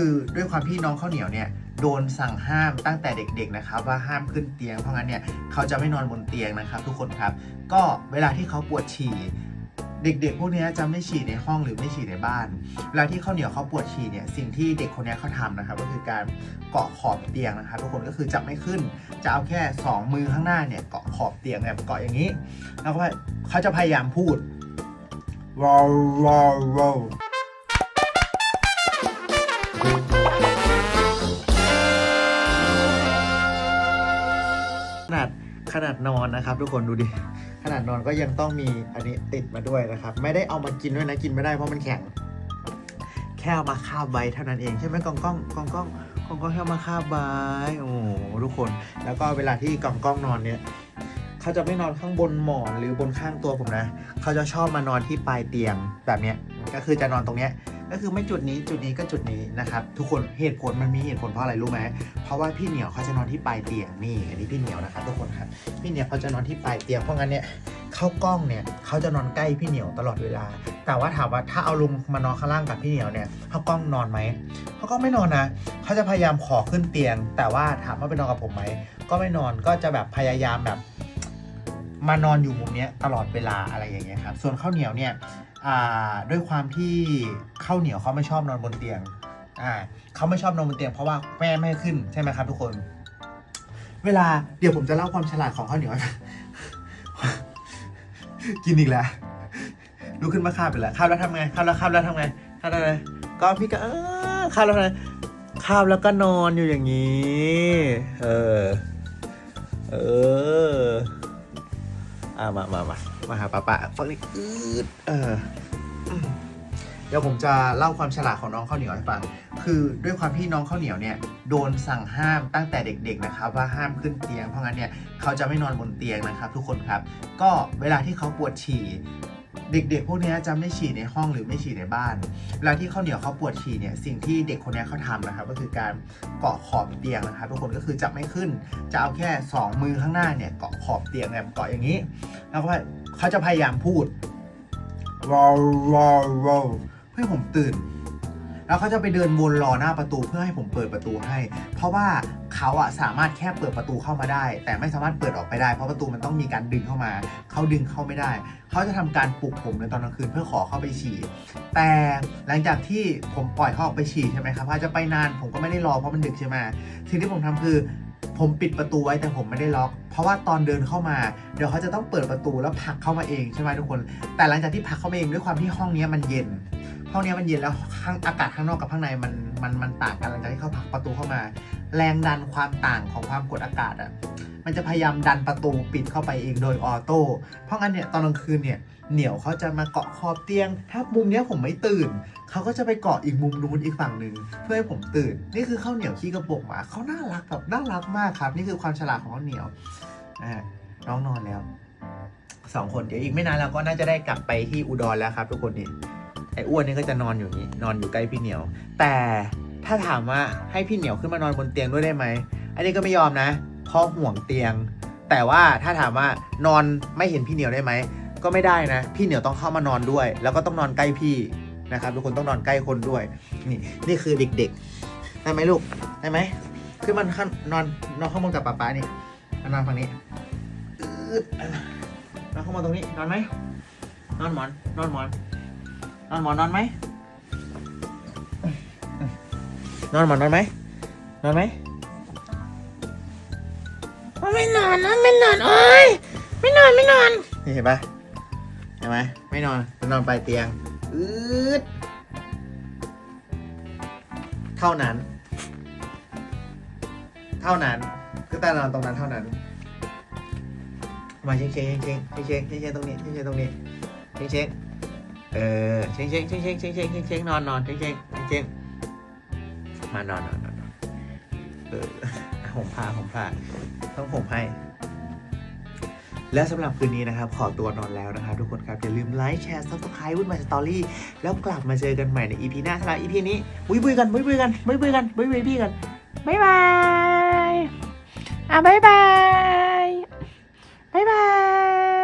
คือด้วยความที่น้องข้าวเหนียวเนี่ยโดนสั่งห้ามตั้งแต่เด็กๆนะครับว่าห้ามขึ้นเตียงเพราะงั้นเนี่ยเขาจะไม่นอนบนเตียงนะครับ ทุกคนครับก็เวลาที่เขาปวดฉี่เด็ก ๆ พวกนี้จะไม่ฉี่ในห้องหรือไม่ฉี่ในบ้าน เวลาที่ข้าวเหนียวเขาปวดฉี่เนี่ย สิ่งที่เด็กคนนี้เขาทำนะครับ ก็คือการเกาะขอบเตียงนะครับทุกคนก็คือจะไม่ขึ้น จะเอาแค่สองมือข้างหน้าเนี่ยเกาะขอบเตียงแบบเกาะอย่างนี้ แล้วก็เขาจะพยายามพูดวอล นอนนะครับ ทุกคนดูดิ ขนาดนอนก็ยังต้องมีอันนี้ติดมาด้วยนะครับ ไม่ได้เอามากินด้วยนะกินไม่ได้เพราะมันแข็ง แค่เอามาคาบไว้เท่านั้นเองใช่ไหมกองกล้องกองกล้องกองกล้องแค่มาคาบไว้โอ้ทุกคน แล้วก็เวลาที่กองกล้องนอนเนี่ยเขาจะไม่นอนข้างบนหมอนหรือบนข้างตัวผมนะ เขาจะชอบมานอนที่ปลายเตียงแบบเนี้ยก็คือจะนอนตรงเนี้ย ก็คือไม่จุดนี้จุดนี้ก็จุดนี้นะครับทุกคนเหตุผลมันมีเหตุผลเพราะอะไรรู้ไหมเพราะว่าพี่เหนียวเขาจะนอนที่ปลายเตียงนี่อันนี้พี่เหนียวนะครับทุกคนครับพี่เหนียวเขาจะนอนที่ปลายเตียงเพราะงั้นเนี่ยเข้ากล้องเนี่ยเขาจะนอนใกล้พี่เหนียวตลอดเวลา แต่ว่าถามว่าถ้าเอาลุงมานอนข้างล่างกับพี่เหนียวเนี่ยเข้ากล้องนอนไหมเขาก็ไม่นอนนะเขาจะพยายามขอขึ้นเตียง แต่ว่าถามว่าไปนอนกับผมไหมก็ไม่นอนก็จะแบบพยายามแบบมานอนอยู่มุมนี้ตลอดเวลาอะไรอย่างเงี้ยครับ ส่วนข้าวเหนียวเนี่ย ด้วยความที่ข้าวเหนียวเขาไม่ชอบนอนบนเตียงอ่าเขาไม่ชอบนอนบนเตียงเพราะว่าแม่ไม่ขึ้นใช่ไหมครับทุกคน เวลาเดี๋ยวผมจะเล่าความฉลาดของข้าวเหนียวกินอีกแล้วลุกขึ้นมาคาบไปแล้วคาบแล้วทำไงคาบแล้วคาบแล้วทำไงคาบแล้วไงก็พี่ก็เออคาบแล้วไงคาบแล้วก็นอนอยู่อย่างนี้ เออ เออ อ่ามามามามาหาป้าป้าฟังนี่อืดเอออืมเดี๋ยวผมจะเล่าความฉลาดของน้องข้าวเหนียวให้ฟัง คือด้วยความที่น้องข้าวเหนียวเนี่ยโดนสั่งห้ามตั้งแต่เด็กๆนะครับว่าห้ามขึ้นเตียง เพราะงั้นเนี่ยเขาจะไม่นอนบนเตียงนะครับ ทุกคนครับ ก็เวลาที่เขาปวดฉี่ เด็กๆ พวกนี้จะไม่ฉี่ในห้องหรือไม่ฉี่ในบ้านเวลาที่ข้าวเหนียวเขาปวดฉี่เนี่ยสิ่งที่เด็กคนนี้เขาทำนะครับก็คือการเกาะขอบเตียงนะครับทุกคนก็คือจะไม่ขึ้นจะเอาแค่สองมือข้างหน้าเนี่ยเกาะขอบเตียงแบบเกาะอย่างนี้ แล้วก็เขาจะพยายามพูดวอลวอลวอลเพื่อให้ผมตื่น แล้วเขาจะไปเดินวนรอหน้าประตูเพื่อให้ผมเปิดประตูให้ เพราะว่าเขาอะสามารถแค่เปิดประตูเข้ามาได้ แต่ไม่สามารถเปิดออกไปได้ เพราะประตูมันต้องมีการดึงเข้ามา เขาดึงเข้าไม่ได้ เขาจะทำการปลุกผมในตอนกลางคืนเพื่อขอเข้าไปฉี่ แต่หลังจากที่ผมปล่อยเขาออกไปฉี่ใช่ไหมครับอาจจะไปนานผมก็ไม่ได้รอเพราะมันดึกใช่ไหมสิ่งที่ผมทำคือผมปิดประตูไว้แต่ผมไม่ได้ล็อก เพราะว่าตอนเดินเข้ามา เดี๋ยวเขาจะต้องเปิดประตูแล้วผลักเข้ามาเองใช่ไหมทุกคน แต่หลังจากที่ผลักเข้ามาเองด้วยความที่ห้องนี้มันเย็น ห้องนี้มันเย็นแล้วข้างอากาศข้างนอกกับข้างในมันมันมันต่างกันหลังจากที่เขาผลักประตูเข้ามา แรงดันความต่างของความกดอากาศอะมันจะพยายามดันประตูปิดเข้าไปเองโดยออโต้เพราะงั้นเนี่ยตอนกลางคืนเนี่ยเหนียวเขาจะมาเกาะขอบเตียง ถ้ามุมเนี้ยผมไม่ตื่น เขาก็จะไปเกาะอีกมุมนู้นอีกฝั่งหนึ่งเพื่อให้ผมตื่น นี่คือข้าวเหนียวขี้กระปรงหมาเขาน่ารักแบบน่ารักมากครับ นี่คือความฉลาดของข้าวเหนียวอ่าน้องนอนแล้วสองคนเดี๋ยวอีกไม่นานเราก็น่าจะได้กลับไปที่อุดรแล้วครับ ทุกคนนี่ อ้อ้วนนี่ก็จะนอนอยู่นี่นอนอยู่ใกล้พี่เหนียว แต่ถ้าถามว่าให้พี่เหนียวขึ้นมานอนบนเตียงด้วยได้ไหมอันนี้ก็ไม่ยอมนะเพราะห่วงเตียง แต่ว่าถ้าถามว่านอนไม่เห็นพี่เหนียวได้ไหมก็ไม่ได้นะ พี่เหนียวต้องเข้ามานอนด้วย แล้วก็ต้องนอนใกล้พี่นะครับทุกคนต้องนอนใกล้คนด้วย นี่นี่คือเด็กๆได้ไหมลูกได้ไหมขึ้นมันข้างนอนนอนข้างบนกับป๊าป๊านี่มานอนฝั่งนี้นอนข้างบนตรงนี้นอนไหมนอนหมอนนอนหมอน นอนหมอนนอนไหมนอนหมอนนอนไหมนอนไหมไม่นอนนะไม่นอนโอ้ยไม่นอนไม่นอนนี่เห็นปะเห็นไหมไม่นอนนอนปลายเตียงอืดเท่านั้น เท่านั้นก็แต่นอนตรงนั้นเท่านั้น มาเช็คเช็คเช็คเช็คเช็คเช็คเช็คตรงนี้เช็คเช็คตรงนี้เช็คเช็ค เออเช็คเช็คเช็คเช็คเช็คเช็คเช็คเช็คนอนนอนเช็คเช็คเช็คเช็คมานอนนอนนอนนอนเออผมพาผมพาต้องผมให้ และสำหรับคืนนี้นะครับ ขอตัวนอนแล้วนะครับทุกคนครับ อย่าลืมไลค์แชร์ซับสไครต์วุ่นวาสตอรี่แล้วกลับมาเจอกันใหม่ใน EP หน้าสำหรับ EP นี้บุยบุยกันบุยบุยกันบุยบุยกันบุยบุยพี่กันบ๊ายบายอะบ๊ายบายบ๊ายบาย